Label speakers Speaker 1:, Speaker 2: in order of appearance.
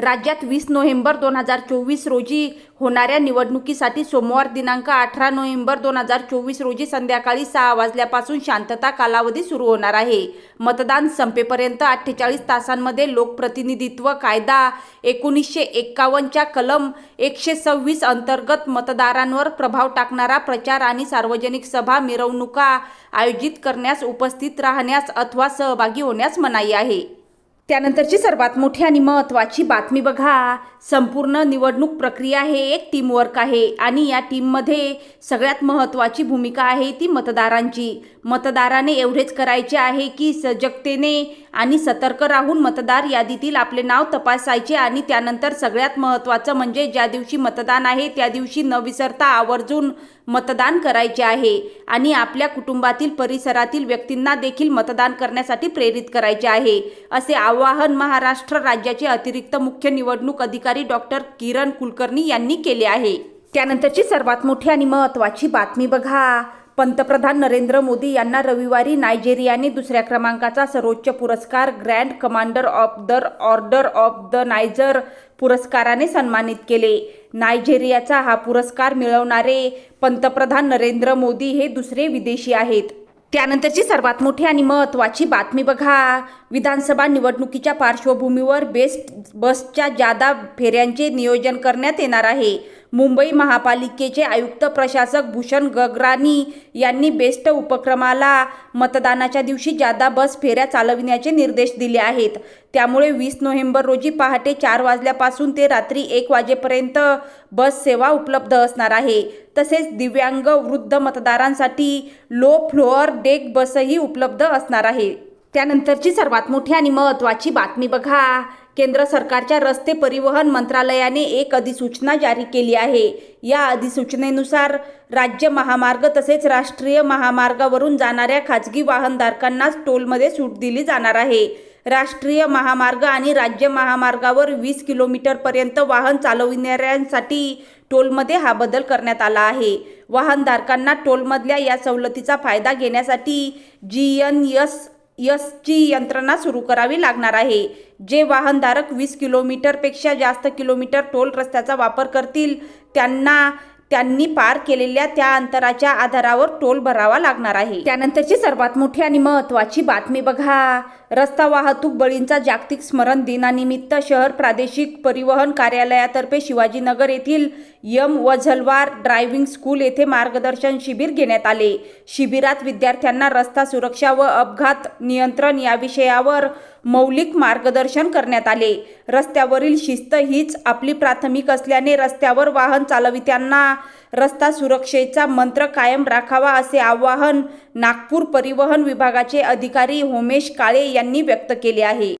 Speaker 1: राज्यात वीस नोव्हेंबर दोन हजार चोवीस रोजी होणाऱ्या निवडणुकीसाठी सोमवार दिनांक अठरा नोव्हेंबर दोन हजार चोवीस रोजी संध्याकाळी सहा वाजल्यापासून शांतता कालावधी सुरू होणार आहे. मतदान संपेपर्यंत अठ्ठेचाळीस तासांमध्ये लोकप्रतिनिधित्व कायदा एकोणीसशे एक्कावन्नच्या कलम एकशे सव्वीस अंतर्गत मतदारांवर प्रभाव टाकणारा प्रचार आणि सार्वजनिक सभा मिरवणुका आयोजित करण्यास उपस्थित राहण्यास अथवा सहभागी होण्यास मनाई आहे. त्यानंतरची सर्वात मोठी आणि महत्त्वाची बातमी बघा. संपूर्ण निवडणूक प्रक्रिया हे एक टीमवर्क आहे आणि या टीममध्ये सगळ्यात महत्त्वाची भूमिका आहे ती मतदारांची. मतदाराने एवढेच करायचे आहे की सजगतेने आणि सतर्क राहून मतदार यादीतील आपले नाव तपासायचे आणि त्यानंतर सगळ्यात महत्त्वाचं म्हणजे ज्या दिवशी मतदान आहे त्या दिवशी न विसरता आवर्जून मतदान करायचे आहे आणि आपल्या कुटुंबातील परिसरातील व्यक्तींना देखील मतदान करण्यासाठी प्रेरित करायचे आहे. असे आव आवाहन महाराष्ट्र राज्याचे अतिरिक्त मुख्य निवडणूक अधिकारी डॉक्टर किरण कुलकर्णी यांनी केले आहे. त्यानंतरची सर्वात मोठी आणि महत्त्वाची बातमी बघा. पंतप्रधान नरेंद्र मोदी यांना रविवारी नायजेरियाने दुसऱ्या क्रमांकाचा सर्वोच्च पुरस्कार grand commander of the order of the Niger पुरस्काराने सन्मानित केले. नायजेरियाचा हा पुरस्कार मिळवणारे पंतप्रधान नरेंद्र मोदी हे दुसरे विदेशी आहेत. त्यानंतरची सर्वात मोठी आणि महत्त्वाची बातमी बघा. विधानसभा निवडणुकीच्या पार्श्वभूमीवर बेस्ट बसच्या जादा फेऱ्यांचे नियोजन करण्यात येणार आहे. मुंबई महापालिकेचे आयुक्त प्रशासक भूषण गगरानी यांनी बेस्ट उपक्रमाला मतदानाच्या दिवशी जादा बस फेऱ्या चालविण्याचे निर्देश दिले आहेत. त्यामुळे वीस नोव्हेंबर रोजी पहाटे चार वाजल्यापासून ते रात्री एक वाजेपर्यंत बस सेवा उपलब्ध असणार आहे. तसेच दिव्यांग वृद्ध मतदारांसाठी लो फ्लोअर डेक बसही उपलब्ध असणार आहे. त्यानंतरची सर्वात मोठी आणि महत्त्वाची बातमी बघा. केंद्र सरकारच्या रस्ते परिवहन मंत्रालयाने एक अधिसूचना जारी केली आहे. या अधिसूचनेनुसार राज्य महामार्ग तसेच राष्ट्रीय महामार्गावरून जाणाऱ्या खाजगी वाहनधारकांनाच टोलमध्ये सूट दिली जाणार आहे. राष्ट्रीय महामार्ग आणि राज्य महामार्गावर वीस किलोमीटरपर्यंत वाहन चालविणाऱ्यांसाठी टोलमध्ये हा बदल करण्यात आला आहे. वाहनधारकांना टोलमधल्या या सवलतीचा फायदा घेण्यासाठी जी एन एस यसची यंत्रणा सुरू करावी लागणार आहे. जे वाहनधारक वीस किलोमीटरपेक्षा जास्त किलोमीटर टोल रस्त्याचा वापर करतील त्यांना त्यांनी पार केलेल्या त्या अंतराच्या आधारावर टोल भरावा लागणार आहे. त्यानंतरची सर्वात मोठी आणि महत्त्वाची बातमी बघा. रस्ता वाहतूक बळींचा जागतिक स्मरण दिनानिमित्त शहर प्रादेशिक परिवहन कार्यालयातर्फे शिवाजीनगर येथील यम वझलवार ड्रायव्हिंग स्कूल येथे मार्गदर्शन शिबिर घेण्यात आले. शिबिरात विद्यार्थ्यांना रस्ता सुरक्षा व अपघात नियंत्रण या विषयावर मौलिक मार्गदर्शन करण्यात आले. रस्त्यावरील शिस्त हीच आपली प्राथमिक असल्याने रस्त्यावर वाहन चालवित्यांना रस्ता सुरक्षेचा मंत्र कायम राखावा असे आवाहन नागपूर परिवहन विभागाचे अधिकारी होमेश काळे यांनी व्यक्त केले आहे.